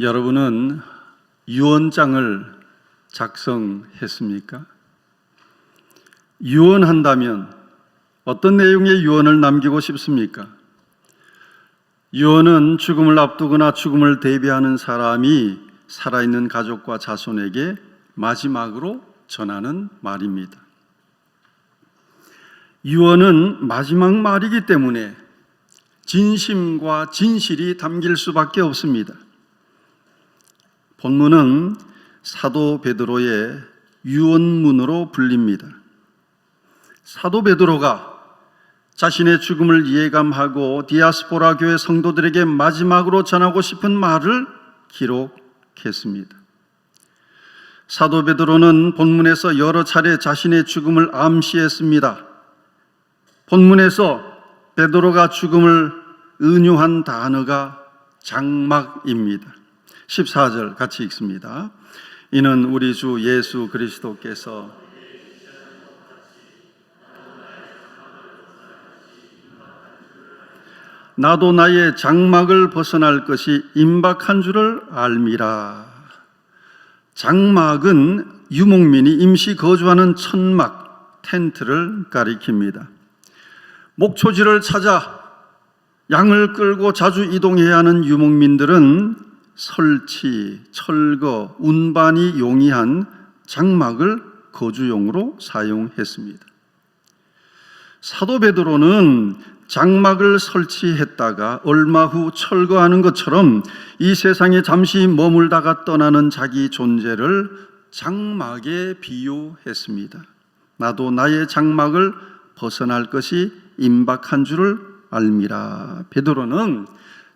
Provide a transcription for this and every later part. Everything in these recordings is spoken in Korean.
여러분은 유언장을 작성했습니까? 유언한다면 어떤 내용의 유언을 남기고 싶습니까? 유언은 죽음을 앞두거나 죽음을 대비하는 사람이 살아있는 가족과 자손에게 마지막으로 전하는 말입니다. 유언은 마지막 말이기 때문에 진심과 진실이 담길 수밖에 없습니다. 본문은 사도 베드로의 유언문으로 불립니다. 사도 베드로가 자신의 죽음을 예감하고 디아스포라 교회 성도들에게 마지막으로 전하고 싶은 말을 기록했습니다. 사도 베드로는 본문에서 여러 차례 자신의 죽음을 암시했습니다. 본문에서 베드로가 죽음을 은유한 단어가 장막입니다. 14절 같이 읽습니다. 이는 우리 주 예수 그리스도께서 나도 나의 장막을 벗어날 것이 임박한 줄을 알미라. 장막은 유목민이 임시 거주하는 천막, 텐트를 가리킵니다. 목초지를 찾아 양을 끌고 자주 이동해야 하는 유목민들은 설치, 철거, 운반이 용이한 장막을 거주용으로 사용했습니다. 사도 베드로는 장막을 설치했다가 얼마 후 철거하는 것처럼 이 세상에 잠시 머물다가 떠나는 자기 존재를 장막에 비유했습니다. 나도 나의 장막을 벗어날 것이 임박한 줄을 알미라. 베드로는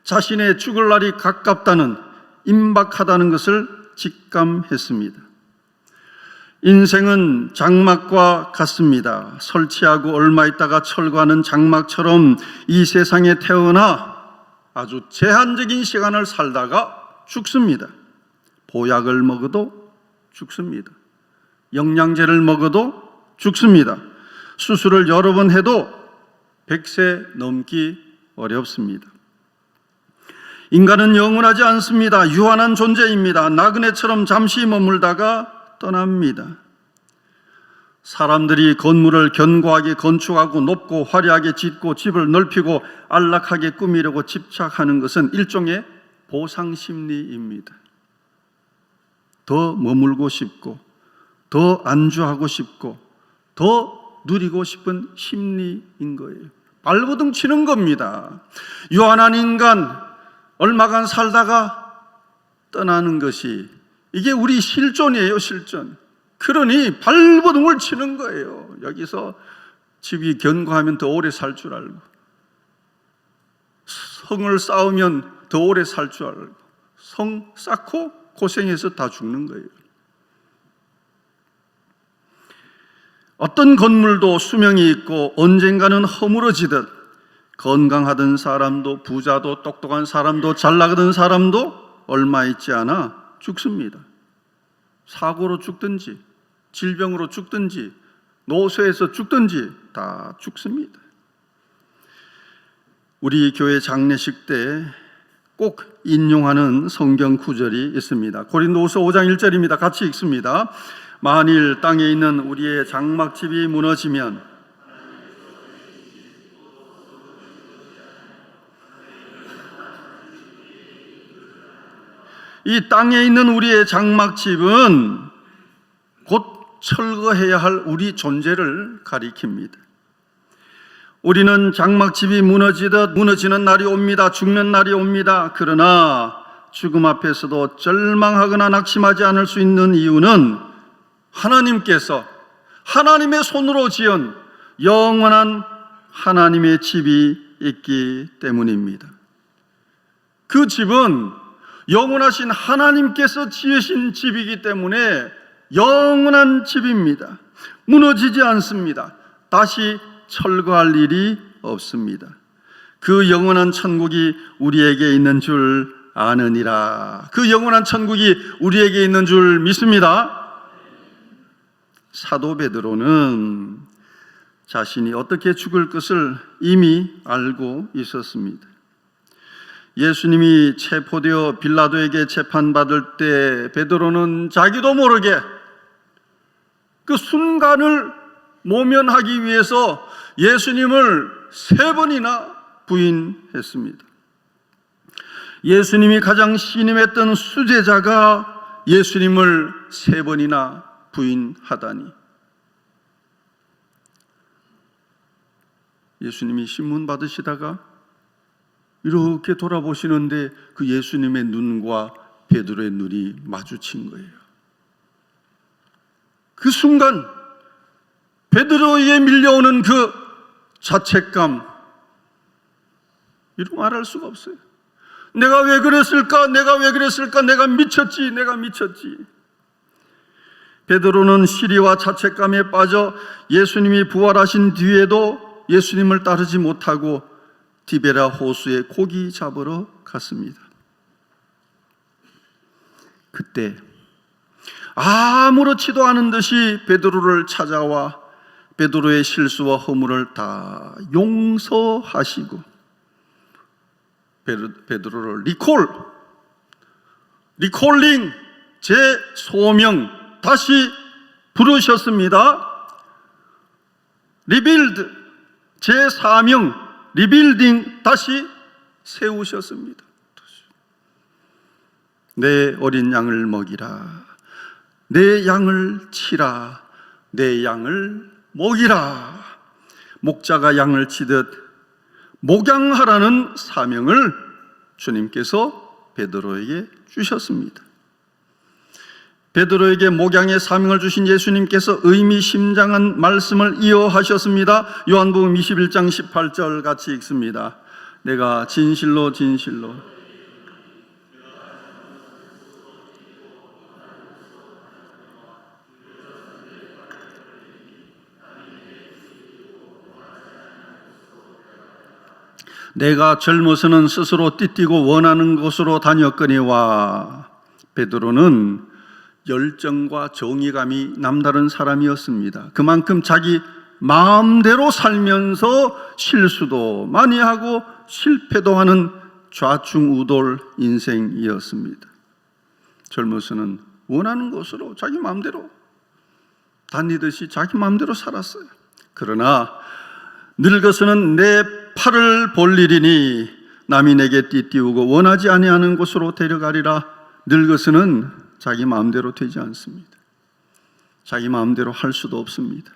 자신의 죽을 날이 가깝다는 임박하다는 것을 직감했습니다. 인생은 장막과 같습니다. 설치하고 얼마 있다가 철거하는 장막처럼 이 세상에 태어나 아주 제한적인 시간을 살다가 죽습니다. 보약을 먹어도 죽습니다. 영양제를 먹어도 죽습니다. 수술을 여러 번 해도 100세 넘기 어렵습니다. 인간은 영원하지 않습니다. 유한한 존재입니다. 나그네처럼 잠시 머물다가 떠납니다. 사람들이 건물을 견고하게 건축하고 높고 화려하게 짓고 집을 넓히고 안락하게 꾸미려고 집착하는 것은 일종의 보상 심리입니다. 더 머물고 싶고, 더 안주하고 싶고, 더 누리고 싶은 심리인 거예요. 발버둥 치는 겁니다. 유한한 인간, 얼마간 살다가 떠나는 것이 이게 우리 실존이에요, 실존. 그러니 발버둥을 치는 거예요. 여기서 집이 견고하면 더 오래 살 줄 알고, 성을 쌓으면 더 오래 살 줄 알고, 성 쌓고 고생해서 다 죽는 거예요. 어떤 건물도 수명이 있고 언젠가는 허물어지듯 건강하던 사람도 부자도 똑똑한 사람도 잘 나가던 사람도 얼마 있지 않아 죽습니다. 사고로 죽든지 질병으로 죽든지 노쇠에서 죽든지 다 죽습니다. 우리 교회 장례식 때 꼭 인용하는 성경 구절이 있습니다. 고린도후서 5장 1절입니다. 같이 읽습니다. 만일 땅에 있는 우리의 장막집이 무너지면 이 땅에 있는 우리의 장막집은 곧 철거해야 할 우리 존재를 가리킵니다. 우리는 장막집이 무너지듯 무너지는 날이 옵니다. 죽는 날이 옵니다. 그러나 죽음 앞에서도 절망하거나 낙심하지 않을 수 있는 이유는 하나님께서 하나님의 손으로 지은 영원한 하나님의 집이 있기 때문입니다. 그 집은 영원하신 하나님께서 지으신 집이기 때문에 영원한 집입니다. 무너지지 않습니다. 다시 철거할 일이 없습니다. 그 영원한 천국이 우리에게 있는 줄 아느니라. 그 영원한 천국이 우리에게 있는 줄 믿습니다. 사도 베드로는 자신이 어떻게 죽을 것을 이미 알고 있었습니다. 예수님이 체포되어 빌라도에게 재판받을 때 베드로는 자기도 모르게 그 순간을 모면하기 위해서 예수님을 세 번이나 부인했습니다. 예수님이 가장 신임했던 수제자가 예수님을 세 번이나 부인하다니. 예수님이 신문 받으시다가 이렇게 돌아보시는데 그 예수님의 눈과 베드로의 눈이 마주친 거예요. 그 순간 베드로에게 밀려오는 그 자책감 이루 말할 수가 없어요. 내가 왜 그랬을까? 내가 왜 그랬을까? 내가 미쳤지. 내가 미쳤지. 베드로는 시리와 자책감에 빠져 예수님이 부활하신 뒤에도 예수님을 따르지 못하고 디베라 호수에 고기 잡으러 갔습니다. 그때 아무렇지도 않은 듯이 베드로를 찾아와 베드로의 실수와 허물을 다 용서하시고 베드로를 리콜 리콜링 제 소명 다시 부르셨습니다. 리빌드 제 사명 리빌딩 다시 세우셨습니다. 내 어린 양을 먹이라. 내 양을 치라. 내 양을 먹이라. 목자가 양을 치듯 목양하라는 사명을 주님께서 베드로에게 주셨습니다. 베드로에게 목양의 사명을 주신 예수님께서 의미심장한 말씀을 이어하셨습니다. 요한복음 21장 18절 같이 읽습니다. 내가 진실로 진실로 내가 젊어서는 스스로 띠뛰고 원하는 곳으로 다녔거니와 베드로는 열정과 정의감이 남다른 사람이었습니다. 그만큼 자기 마음대로 살면서 실수도 많이 하고 실패도 하는 좌충우돌 인생이었습니다. 젊어서는 원하는 곳으로 자기 마음대로 다니듯이 자기 마음대로 살았어요. 그러나 늙어서는 내 팔을 벌리리니 남이 내게 띠띠우고 원하지 아니하는 곳으로 데려가리라 늙어서는 자기 마음대로 되지 않습니다. 자기 마음대로 할 수도 없습니다.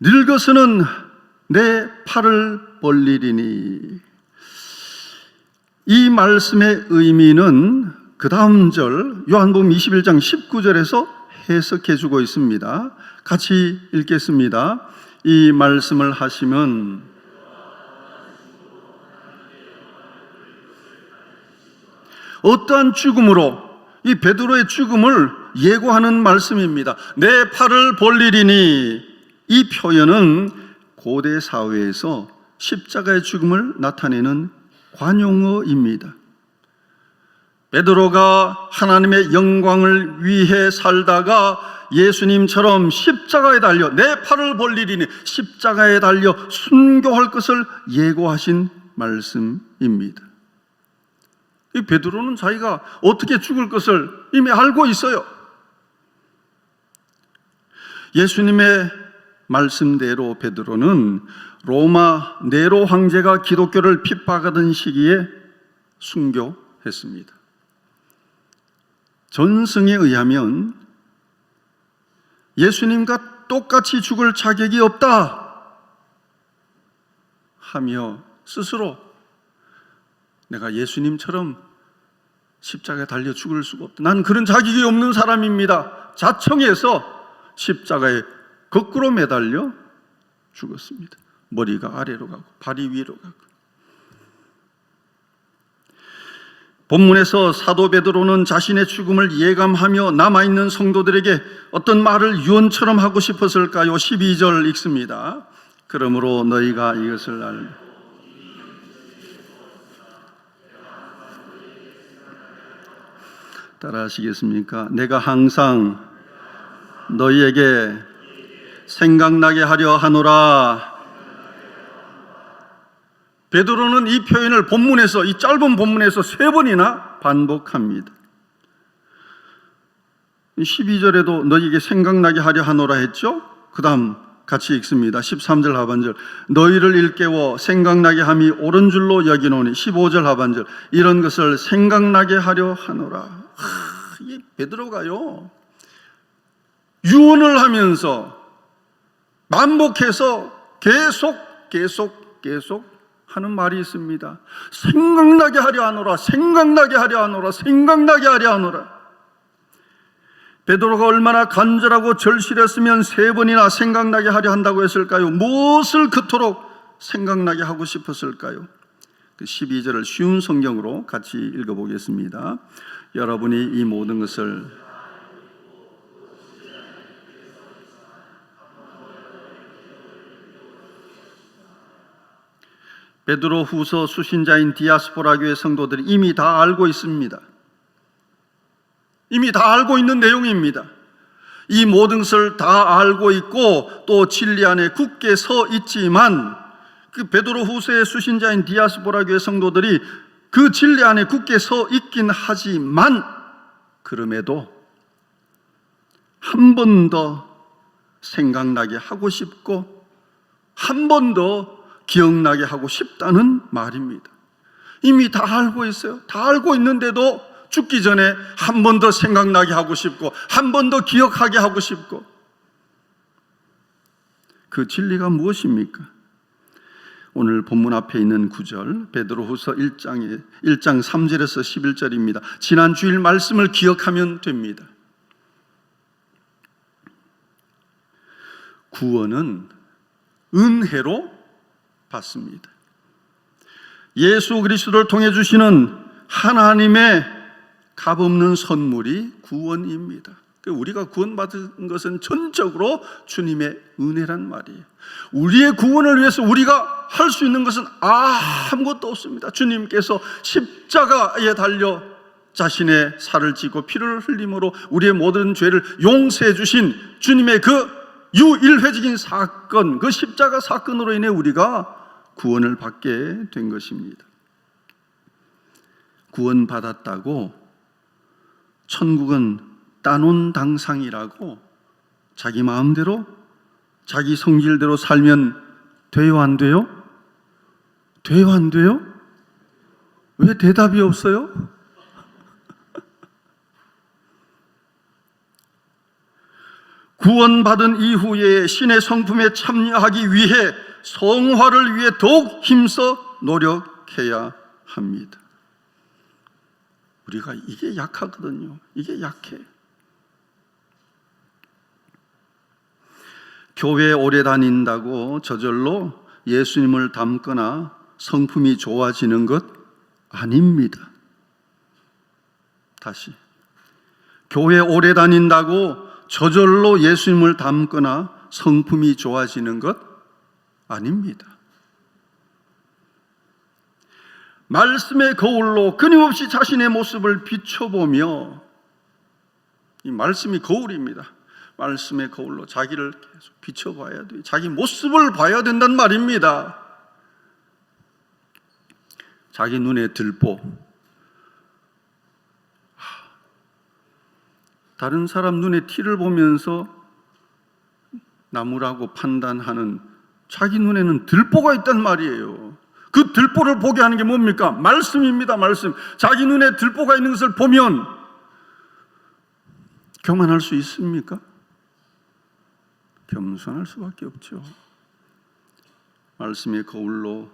늙어서는 내 팔을 벌리리니 이 말씀의 의미는 그 다음 절 요한복음 21장 19절에서 해석해 주고 있습니다. 같이 읽겠습니다. 이 말씀을 하시면 어떠한 죽음으로 이 베드로의 죽음을 예고하는 말씀입니다. 내 팔을 벌리리니 이 표현은 고대 사회에서 십자가의 죽음을 나타내는 관용어입니다. 베드로가 하나님의 영광을 위해 살다가 예수님처럼 십자가에 달려 내 팔을 벌리리니 십자가에 달려 순교할 것을 예고하신 말씀입니다. 이 베드로는 자기가 어떻게 죽을 것을 이미 알고 있어요. 예수님의 말씀대로 베드로는 로마 네로 황제가 기독교를 핍박하던 시기에 순교했습니다. 전승에 의하면 예수님과 똑같이 죽을 자격이 없다 하며 스스로 내가 예수님처럼 십자가에 달려 죽을 수가 없다. 난 그런 자격이 없는 사람입니다. 자청해서 십자가에 거꾸로 매달려 죽었습니다. 머리가 아래로 가고 발이 위로 가고. 본문에서 사도 베드로는 자신의 죽음을 예감하며 남아 있는 성도들에게 어떤 말을 유언처럼 하고 싶었을까요? 12절 읽습니다. 그러므로 너희가 이것을 알고 따라 하시겠습니까? 내가 항상 너희에게 생각나게 하려 하노라. 베드로는 이 표현을 본문에서 이 짧은 본문에서 세 번이나 반복합니다. 12절에도 너희에게 생각나게 하려 하노라 했죠? 그 다음 같이 읽습니다. 13절 하반절. 너희를 일깨워 생각나게 함이 옳은 줄로 여기노니 15절 하반절. 이런 것을 생각나게 하려 하노라. 하, 이 베드로가요. 유언을 하면서 반복해서 계속 계속 계속 하는 말이 있습니다. 생각나게 하려 하노라. 생각나게 하려 하노라. 생각나게 하려 하노라. 베드로가 얼마나 간절하고 절실했으면 세 번이나 생각나게 하려 한다고 했을까요? 무엇을 그토록 생각나게 하고 싶었을까요? 그 12절을 쉬운 성경으로 같이 읽어보겠습니다. 여러분이 이 모든 것을 베드로 후서 수신자인 디아스포라 교회 성도들이 이미 다 알고 있습니다. 이미 다 알고 있는 내용입니다. 이 모든 것을 다 알고 있고 또 진리 안에 굳게 서 있지만 그 베드로 후서의 수신자인 디아스포라 교회 성도들이 그 진리 안에 굳게 서 있긴 하지만 그럼에도 한 번 더 생각나게 하고 싶고 한 번 더 기억나게 하고 싶다는 말입니다. 이미 다 알고 있어요. 다 알고 있는데도 죽기 전에 한 번 더 생각나게 하고 싶고 한 번 더 기억하게 하고 싶고 그 진리가 무엇입니까? 오늘 본문 앞에 있는 구절 베드로후서 1장에 1장 3절에서 11절입니다. 지난 주일 말씀을 기억하면 됩니다. 구원은 은혜로 받습니다. 예수 그리스도를 통해 주시는 하나님의 값없는 선물이 구원입니다. 그 우리가 구원받은 것은 전적으로 주님의 은혜란 말이에요. 우리의 구원을 위해서 우리가 할 수 있는 것은 아무것도 없습니다. 주님께서 십자가에 달려 자신의 살을 지고 피를 흘림으로 우리의 모든 죄를 용서해 주신 주님의 그 유일회적인 사건, 그 십자가 사건으로 인해 우리가 구원을 받게 된 것입니다. 구원받았다고 천국은 따놓은 당상이라고 자기 마음대로 자기 성질대로 살면 돼요 안 돼요? 돼요 안 돼요? 왜 대답이 없어요? 구원받은 이후에 신의 성품에 참여하기 위해 성화를 위해 더욱 힘써 노력해야 합니다. 우리가 이게 약하거든요. 이게 약해. 교회 오래 다닌다고 저절로 예수님을 닮거나 성품이 좋아지는 것 아닙니다. 다시. 교회 오래 다닌다고 저절로 예수님을 닮거나 성품이 좋아지는 것 아닙니다. 말씀의 거울로 끊임없이 자신의 모습을 비춰보며 이 말씀이 거울입니다. 말씀의 거울로 자기를 계속 비춰봐야 돼요. 자기 모습을 봐야 된단 말입니다. 자기 눈에 들보. 다른 사람 눈에 티를 보면서 나무라고 판단하는 자기 눈에는 들보가 있단 말이에요. 그 들보를 보게 하는 게 뭡니까? 말씀입니다, 말씀. 자기 눈에 들보가 있는 것을 보면 교만할 수 있습니까? 겸손할 수밖에 없죠. 말씀의 거울로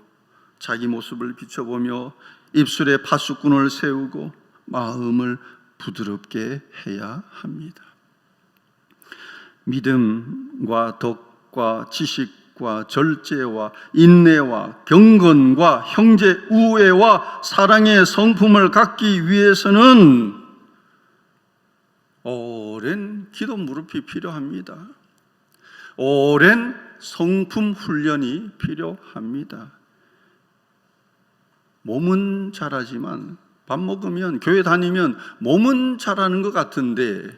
자기 모습을 비춰보며 입술에 파수꾼을 세우고 마음을 부드럽게 해야 합니다. 믿음과 덕과 지식과 절제와 인내와 경건과 형제 우애와 사랑의 성품을 갖기 위해서는 오랜 기도 무릎이 필요합니다. 오랜 성품 훈련이 필요합니다. 몸은 잘하지만 밥 먹으면 교회 다니면 몸은 잘하는 것 같은데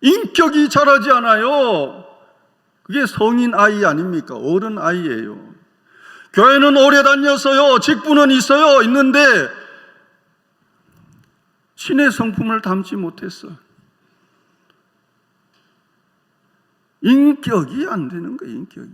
인격이 잘하지 않아요. 그게 성인 아이 아닙니까? 어른 아이예요. 교회는 오래 다녔어요. 직분은 있어요. 있는데 신의 성품을 담지 못했어. 인격이 안 되는 거예요, 인격이.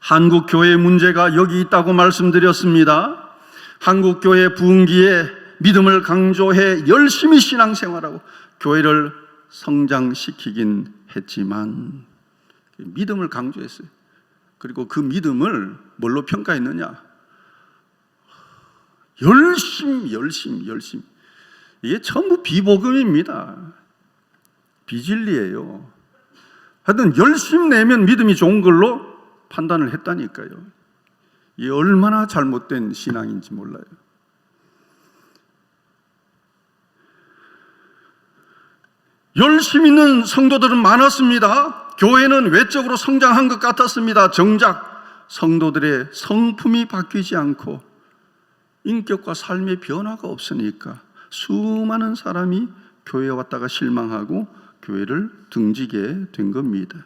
한국 교회 문제가 여기 있다고 말씀드렸습니다. 한국 교회 부흥기에 믿음을 강조해 열심히 신앙생활하고 교회를 성장시키긴 했지만 믿음을 강조했어요. 그리고 그 믿음을 뭘로 평가했느냐? 열심히, 열심히, 열심히. 이게 전부 비복음입니다. 비진리예요. 하여튼 열심히 내면 믿음이 좋은 걸로 판단을 했다니까요. 이 얼마나 잘못된 신앙인지 몰라요. 열심히 있는 성도들은 많았습니다. 교회는 외적으로 성장한 것 같았습니다. 정작 성도들의 성품이 바뀌지 않고 인격과 삶의 변화가 없으니까 수많은 사람이 교회에 왔다가 실망하고 교회를 등지게 된 겁니다.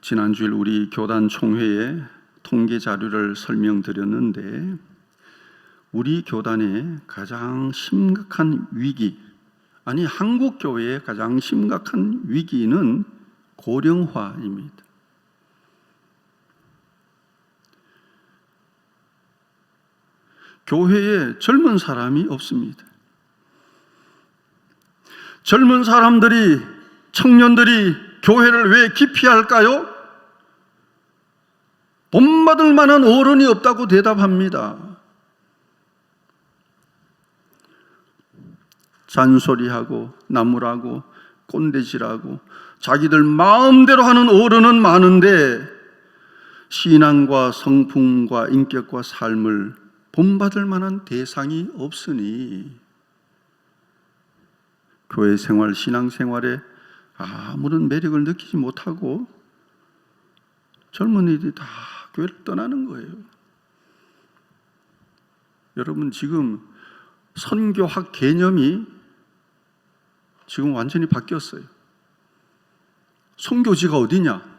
지난주일 우리 교단 총회에 통계 자료를 설명드렸는데 우리 교단의 가장 심각한 위기 아니 한국 교회의 가장 심각한 위기는 고령화입니다. 교회에 젊은 사람이 없습니다. 젊은 사람들이 청년들이 교회를 왜 기피할까요? 본받을 만한 어른이 없다고 대답합니다. 잔소리하고 나무라고 꼰대질하고 자기들 마음대로 하는 어른은 많은데 신앙과 성품과 인격과 삶을 본받을 만한 대상이 없으니 교회 생활, 신앙 생활에 아무런 매력을 느끼지 못하고 젊은이들이 다 교회를 떠나는 거예요. 여러분 지금 선교학 개념이 지금 완전히 바뀌었어요. 선교지가 어디냐?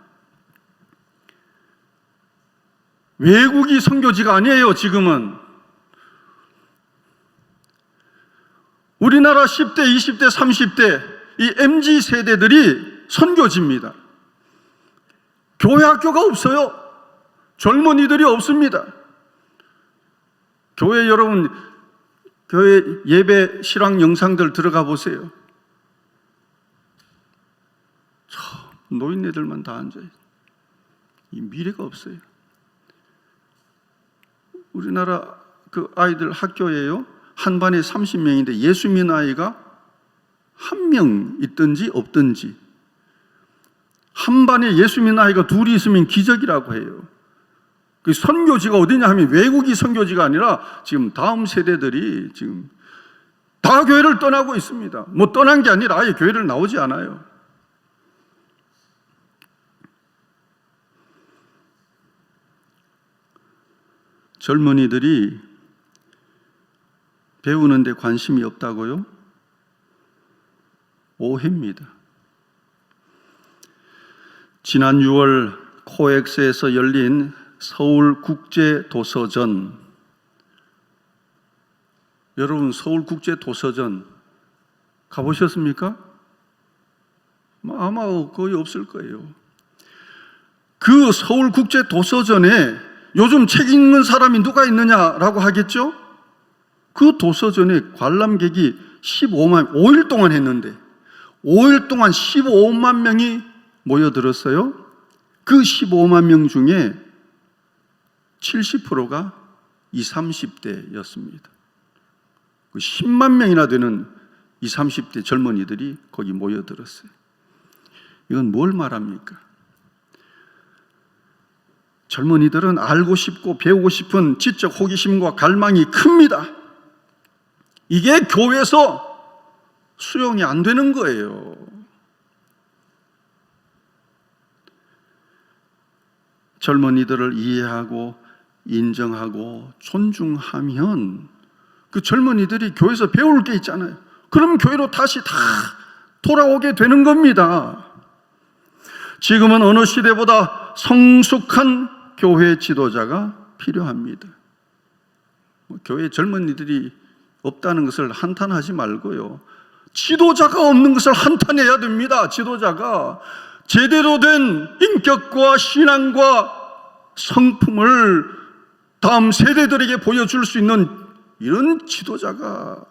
외국이 선교지가 아니에요, 지금은. 우리나라 10대, 20대, 30대 이 MZ 세대들이 선교지입니다. 교회 학교가 없어요. 젊은이들이 없습니다. 교회 여러분 교회 예배 실황 영상들 들어가 보세요. 노인네들만 다 앉아요. 이 미래가 없어요. 우리나라 그 아이들 학교에요. 한 반에 30명인데 예수 믿는 아이가 한 명 있든지 없든지 한 반에 예수 믿는 아이가 둘이 있으면 기적이라고 해요. 그 선교지가 어디냐 하면 외국이 선교지가 아니라 지금 다음 세대들이 지금 다 교회를 떠나고 있습니다. 뭐 떠난 게 아니라 아예 교회를 나오지 않아요. 젊은이들이 배우는데 관심이 없다고요? 오해입니다. 지난 6월 코엑스에서 열린 서울 국제 도서전 여러분 서울 국제 도서전 가보셨습니까? 뭐 아마 거의 없을 거예요. 그 서울 국제 도서전에 요즘 책 읽는 사람이 누가 있느냐라고 하겠죠? 그 도서전에 관람객이 15만 5일 동안 했는데 5일 동안 15만 명이 모여들었어요. 그 15만 명 중에 70%가 20, 30대였습니다. 그 10만 명이나 되는 20, 30대 젊은이들이 거기 모여들었어요. 이건 뭘 말합니까? 젊은이들은 알고 싶고 배우고 싶은 지적 호기심과 갈망이 큽니다. 이게 교회에서 수용이 안 되는 거예요. 젊은이들을 이해하고 인정하고 존중하면 그 젊은이들이 교회에서 배울 게 있잖아요. 그럼 교회로 다시 다 돌아오게 되는 겁니다. 지금은 어느 시대보다 성숙한 교회 지도자가 필요합니다. 뭐 교회 젊은이들이 없다는 것을 한탄하지 말고요. 지도자가 없는 것을 한탄해야 됩니다. 지도자가 제대로 된 인격과 신앙과 성품을 다음 세대들에게 보여줄 수 있는 이런 지도자가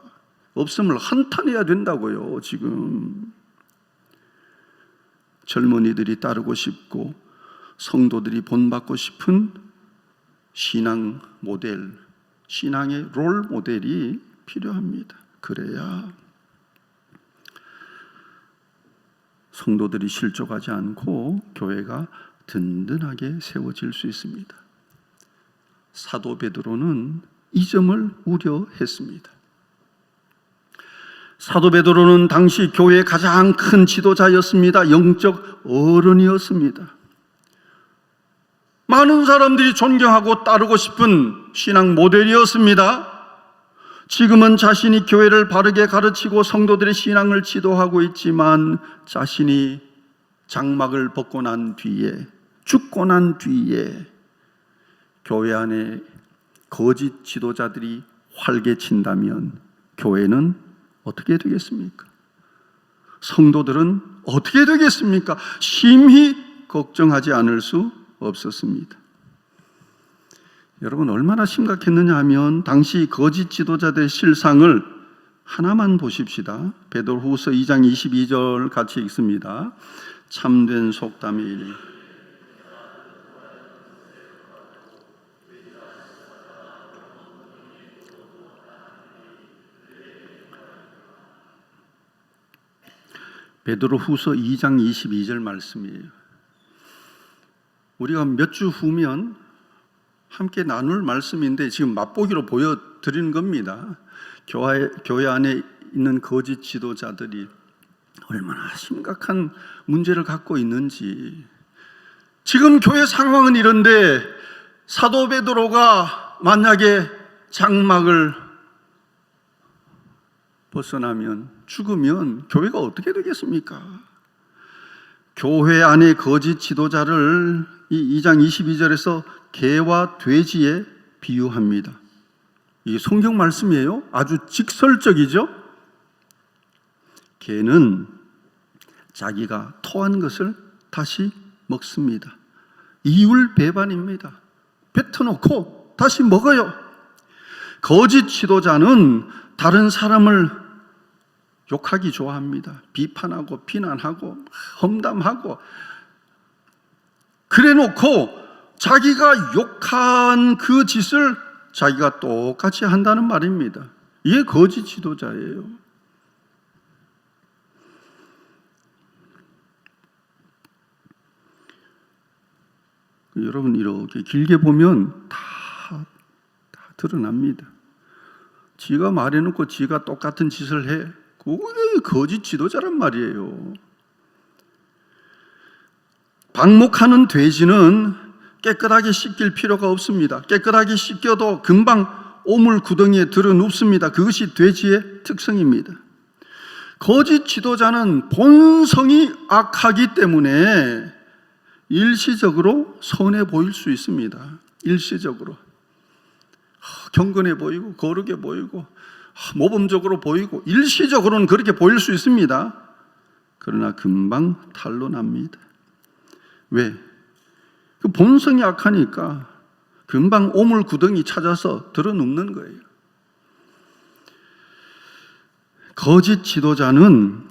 없음을 한탄해야 된다고요, 지금. 젊은이들이 따르고 싶고 성도들이 본받고 싶은 신앙 모델, 신앙의 롤 모델이 필요합니다. 그래야 성도들이 실족하지 않고 교회가 든든하게 세워질 수 있습니다. 사도 베드로는 이 점을 우려했습니다. 사도 베드로는 당시 교회의 가장 큰 지도자였습니다. 영적 어른이었습니다. 많은 사람들이 존경하고 따르고 싶은 신앙 모델이었습니다. 지금은 자신이 교회를 바르게 가르치고 성도들의 신앙을 지도하고 있지만 자신이 장막을 벗고 난 뒤에 죽고 난 뒤에 교회 안에 거짓 지도자들이 활개친다면 교회는 어떻게 되겠습니까? 성도들은 어떻게 되겠습니까? 심히 걱정하지 않을 수 없었습니다. 여러분 얼마나 심각했느냐 하면 당시 거짓 지도자들의 실상을 하나만 보십시다. 베드로후서 2장 22절 같이 읽습니다. 참된 속담의 일. 베드로후서 2장 22절 말씀이에요. 우리가 몇 주 후면 함께 나눌 말씀인데 지금 맛보기로 보여드리는 겁니다. 교회, 교회 안에 있는 거짓 지도자들이 얼마나 심각한 문제를 갖고 있는지. 지금 교회 상황은 이런데 사도 베드로가 만약에 장막을 벗어나면 죽으면 교회가 어떻게 되겠습니까? 교회 안에 거짓 지도자를 이 2장 22절에서 개와 돼지에 비유합니다. 이 성경 말씀이에요. 아주 직설적이죠. 개는 자기가 토한 것을 다시 먹습니다. 이율 배반입니다. 뱉어놓고 다시 먹어요. 거짓 지도자는 다른 사람을 욕하기 좋아합니다. 비판하고 비난하고 험담하고 그래 놓고 자기가 욕한 그 짓을 자기가 똑같이 한다는 말입니다. 이게 거짓 지도자예요. 여러분 이렇게 길게 보면 다, 다 드러납니다. 지가 말해놓고 지가 똑같은 짓을 해. 그게 거짓 지도자란 말이에요. 방목하는 돼지는 깨끗하게 씻길 필요가 없습니다. 깨끗하게 씻겨도 금방 오물 구덩이에 들어 눕습니다. 그것이 돼지의 특성입니다. 거짓 지도자는 본성이 악하기 때문에 일시적으로 선해 보일 수 있습니다. 일시적으로. 경건해 보이고, 거룩해 보이고, 모범적으로 보이고, 일시적으로는 그렇게 보일 수 있습니다. 그러나 금방 탈로 납니다. 왜? 그 본성이 악하니까 금방 오물 구덩이 찾아서 들어눕는 거예요. 거짓 지도자는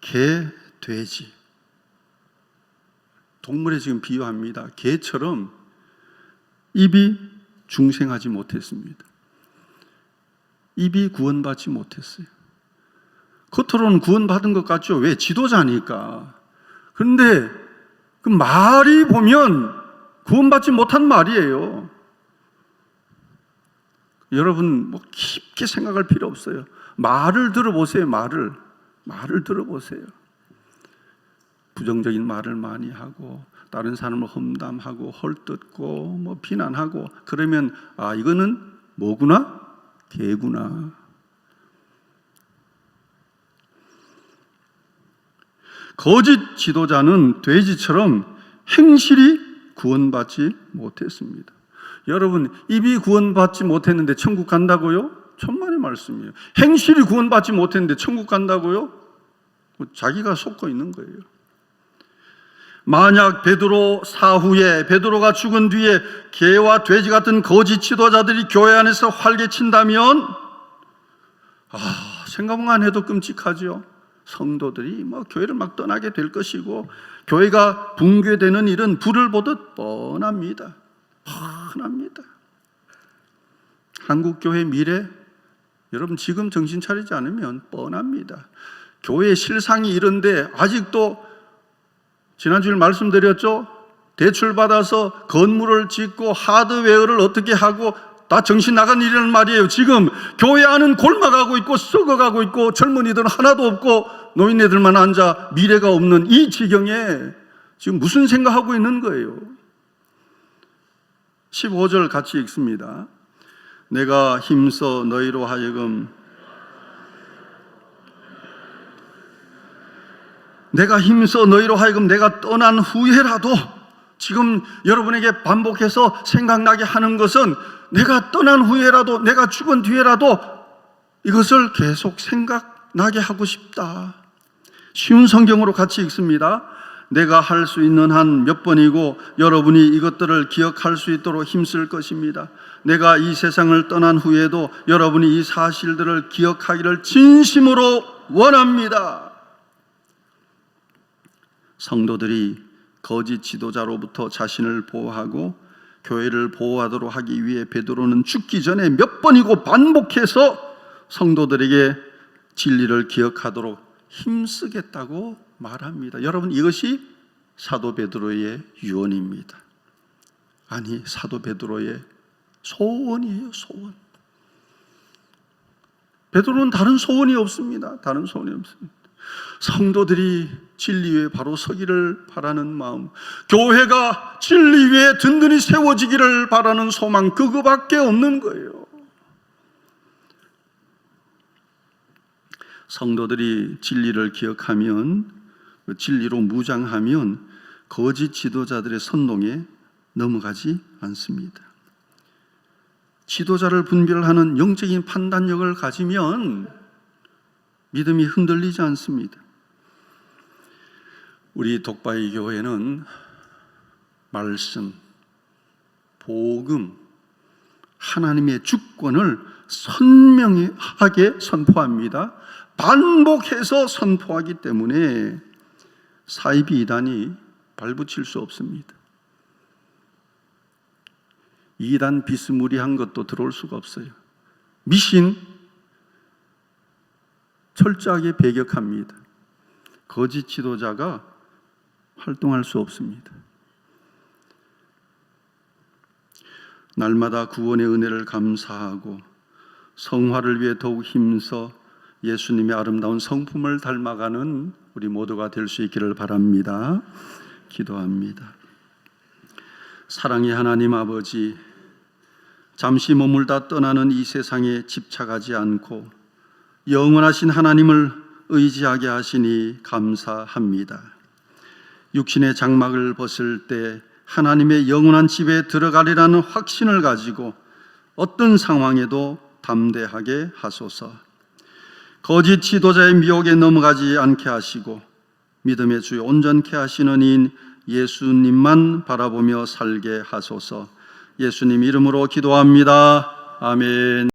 개, 돼지. 동물에 지금 비유합니다. 개처럼 입이 중생하지 못했습니다. 입이 구원받지 못했어요. 겉으로는 구원받은 것 같죠? 왜? 지도자니까. 그런데 그 말이 보면 구원받지 못한 말이에요. 여러분, 뭐 깊게 생각할 필요 없어요. 말을 들어보세요, 말을. 말을 들어보세요. 부정적인 말을 많이 하고, 다른 사람을 험담하고, 헐뜯고, 뭐 비난하고, 그러면, 아, 이거는 뭐구나? 개구나. 거짓 지도자는 돼지처럼 행실이 구원받지 못했습니다. 여러분, 입이 구원받지 못했는데 천국 간다고요? 천만의 말씀이에요. 행실이 구원받지 못했는데 천국 간다고요? 자기가 속고 있는 거예요. 만약 베드로 사후에 베드로가 죽은 뒤에 개와 돼지 같은 거짓 지도자들이 교회 안에서 활개친다면 아, 생각만 해도 끔찍하죠. 성도들이 뭐 교회를 막 떠나게 될 것이고 교회가 붕괴되는 일은 불을 보듯 뻔합니다. 뻔합니다. 한국 교회 미래 여러분 지금 정신 차리지 않으면 뻔합니다. 교회 실상이 이런데 아직도 지난주에 말씀드렸죠. 대출 받아서 건물을 짓고 하드웨어를 어떻게 하고 다 정신 나간 일이라는 말이에요. 지금 교회 안은 골마가고 있고 썩어가고 있고 젊은이들은 하나도 없고 노인네들만 앉아 미래가 없는 이 지경에 지금 무슨 생각하고 있는 거예요? 15절 같이 읽습니다. 내가 힘써 너희로 하여금 내가 힘써 너희로 하여금 내가 떠난 후에라도 지금 여러분에게 반복해서 생각나게 하는 것은 내가 떠난 후에라도 내가 죽은 뒤에라도 이것을 계속 생각나게 하고 싶다. 쉬운 성경으로 같이 읽습니다. 내가 할 수 있는 한 몇 번이고 여러분이 이것들을 기억할 수 있도록 힘쓸 것입니다. 내가 이 세상을 떠난 후에도 여러분이 이 사실들을 기억하기를 진심으로 원합니다. 성도들이 거짓 지도자로부터 자신을 보호하고 교회를 보호하도록 하기 위해 베드로는 죽기 전에 몇 번이고 반복해서 성도들에게 진리를 기억하도록 힘쓰겠다고 말합니다. 여러분 이것이 사도 베드로의 유언입니다. 아니 사도 베드로의 소원이에요, 소원. 베드로는 다른 소원이 없습니다. 다른 소원이 없습니다. 성도들이 진리 위에 바로 서기를 바라는 마음, 교회가 진리 위에 든든히 세워지기를 바라는 소망, 그거밖에 없는 거예요. 성도들이 진리를 기억하면, 그 진리로 무장하면 거짓 지도자들의 선동에 넘어가지 않습니다. 지도자를 분별하는 영적인 판단력을 가지면 믿음이 흔들리지 않습니다. 우리 독바이 교회는 말씀, 복음, 하나님의 주권을 선명하게 선포합니다. 반복해서 선포하기 때문에 사이비 이단이 발붙일 수 없습니다. 이단 비스무리한 것도 들어올 수가 없어요. 미신 철저하게 배격합니다. 거짓 지도자가 활동할 수 없습니다. 날마다 구원의 은혜를 감사하고 성화를 위해 더욱 힘써 예수님의 아름다운 성품을 닮아가는 우리 모두가 될 수 있기를 바랍니다. 기도합니다. 사랑의 하나님 아버지, 잠시 머물다 떠나는 이 세상에 집착하지 않고 영원하신 하나님을 의지하게 하시니 감사합니다. 육신의 장막을 벗을 때 하나님의 영원한 집에 들어가리라는 확신을 가지고 어떤 상황에도 담대하게 하소서. 거짓 지도자의 미혹에 넘어가지 않게 하시고 믿음의 주에 온전케 하시는 인 예수님만 바라보며 살게 하소서. 예수님 이름으로 기도합니다. 아멘.